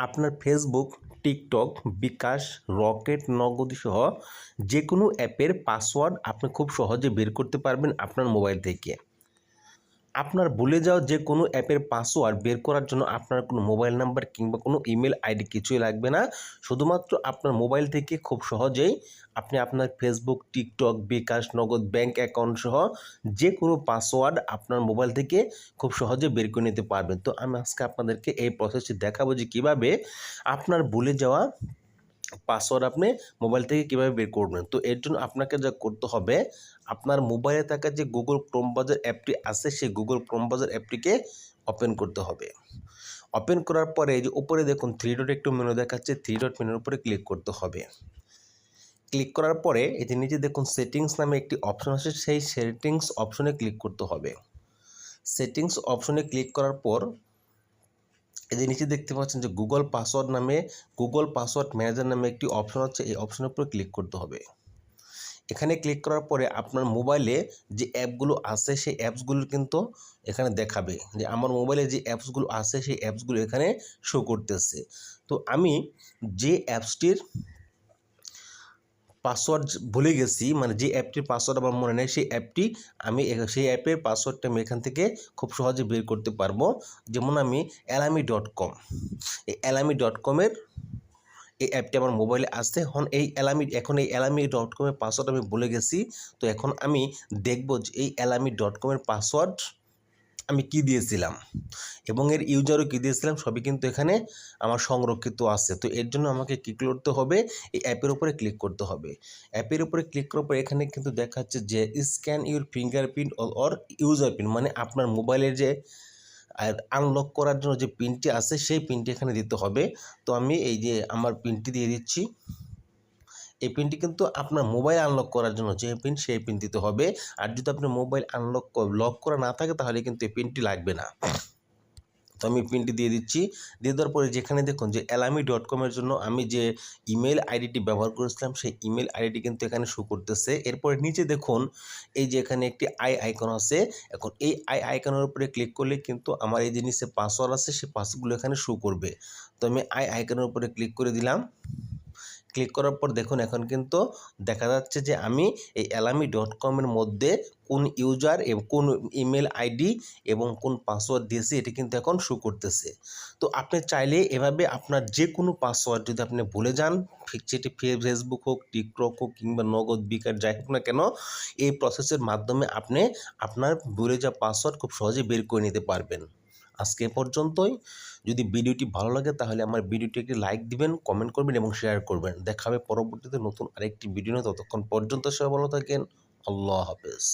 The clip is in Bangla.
আপনার ফেসবুক টিকটক বিকাশ, রকেট, নগদ সহ যে কোনো অ্যাপের পাসওয়ার্ড আপনি খুব সহজে বের করতে পারবেন আপনার মোবাইল থেকে। আপনার ভুলে যাওয়া যে কোনো অ্যাপের পাসওয়ার্ড বের করার জন্য আপনার কোনো মোবাইল নাম্বার কিংবা কোনো ইমেল আইডি কিছুই লাগবে না। শুধুমাত্র আপনার মোবাইল থেকে খুব সহজেই আপনি আপনার ফেসবুক টিকটক বিকাশ, নগদ ব্যাংক অ্যাকাউন্ট সহ যে কোনো পাসওয়ার্ড আপনার মোবাইল থেকে খুব সহজে বের করে নিতে পারবেন। তো আমি আজকে আপনাদেরকে এই প্রসেসটি দেখাবো যে কীভাবে আপনার ভুলে যাওয়া পাসওয়ার্ড আপনি মোবাইল থেকে কীভাবে বের করবেন? তো এর জন্য আপনাকে যা করতে হবে, আপনার মোবাইলে থাকা যে গুগল ক্রোম বাজার অ্যাপটি আছে, সেই গুগল ক্রোম বাজার অ্যাপটিকে ওপেন করতে হবে। ওপেন করার পরে যে উপরে দেখুন থ্রি ডট একটু মেনু দেখাচ্ছে থ্রি ডট মেনুর উপরে ক্লিক করতে হবে। ক্লিক করার পরে এতে নিচে দেখুন সেটিংস নামে একটি অপশন আছে, সেই সেটিংস অপশনে ক্লিক করতে হবে। সেটিংস অপশনে ক্লিক করার পর এই যে নিচে দেখতে পাচ্ছেন যে গুগল পাসওয়ার্ড নামে গুগল পাসওয়ার্ড ম্যানেজার নামে একটি অপশন আছে, এই অপশনের উপর ক্লিক করতে হবে। এখানে ক্লিক করার পরে আপনার মোবাইলে যে অ্যাপগুলো আছে, সেই অ্যাপসগুলো কিন্তু এখানে দেখাবে যে আমার মোবাইলে যে অ্যাপসগুলো আছে, সেই অ্যাপসগুলো এখানে শো করতেছে। তো আমি যে অ্যাপসটির পাসওয়ার্ড ভুলে গেছি মানে যে অ্যাপটির পাসওয়ার্ড আমার মনে নেই, সেই অ্যাপটি আমি সেই অ্যাপের পাসওয়ার্ডটা আমি এখান থেকে খুব সহজে বের করতে পারব। যেমন আমি অ্যালামি ডট কম এই অ্যালামি ডট কমের এই অ্যাপটি আমার মোবাইলে আসছে। এখন এই অ্যালামি এখন এই অ্যালামি ডট কমের পাসওয়ার্ড আমি ভুলে গেছি। তো এখন আমি দেখব যে এই অ্যালামি ডট কমের পাসওয়ার্ড আমি কি দিয়েছিলাম? এবং এর ইউজারও কী দিয়েছিলাম? সবই কিন্তু এখানে আমার সংরক্ষিত আছে। তো এর জন্য আমাকে কী করতে হবে? এই অ্যাপের উপরে ক্লিক করতে হবে। অ্যাপের উপরে ক্লিক করার পর এখানে কিন্তু দেখাচ্ছে যে scan your fingerprint or user PIN মানে আপনার মোবাইলের যে আনলক করার জন্য যে পিনটি আছে, সেই পিনটি এখানে দিতে হবে। তো আমি এই যে আমার পিনটি দিয়ে দিচ্ছি। এই পিনটি কিন্তু আপনার মোবাইল আনলক করার জন্য যে পিন সেই পিন দিতে হবে। আর যদি আপনার মোবাইল আনলক লক করা না থাকে, তাহলে কিন্তু এই পিনটি লাগবে না। তো আমি পিনটি দিয়ে দিচ্ছি। দিয়ে দেওয়ার পরে যেখানে দেখুন যে অ্যালামি ডট কমের জন্য আমি যে ইমেল আইডিটি ব্যবহার করেছিলাম, সেই ইমেল আইডিটি কিন্তু এখানে শো করতেছে। এরপরে নিচে দেখুন, এই যে এখানে একটি আই আইকন আছে। এখন এই আই আইকনের উপরে ক্লিক করলে কিন্তু আমার এই নিচে পাসওয়ার্ড আছে, সেই পাসওয়ার্ডগুলো এখানে শো করবে। তো আমি আই আইকনের উপরে ক্লিক করে দিলাম। ক্লিক করার পর দেখুন এখন কিন্তু দেখা যাচ্ছে যে আমি এই অ্যালামি ডট কমের মধ্যে কোন ইউজার এবং, কোন ইমেল আইডি এবং কোন পাসওয়ার্ড দিয়েছি, এটি কিন্তু এখন শো করতেছে। তো আপনি চাইলে এভাবে আপনার যে কোনো পাসওয়ার্ড যদি আপনি ভুলে যান সেটি ফেসবুক হোক টিকটক হোক কিংবা নগদ, বিকার, যাই হোক না কেন, এই প্রসেসের মাধ্যমে আপনি আপনার ভুলে যাওয়া পাসওয়ার্ড খুব সহজে বের করে নিতে পারবেন। আজকে পর্যন্তই। যদি ভিডিওটি ভালো লাগে তাহলে আমার ভিডিওটি একটি লাইক দিবেন কমেন্ট করবেন এবং শেয়ার করবেন। দেখা হবে পরবর্তীতে নতুন আরেকটি ভিডিও নিয়ে। ততক্ষণ পর্যন্ত সবাই ভালো থাকেন। আল্লাহ হাফেজ।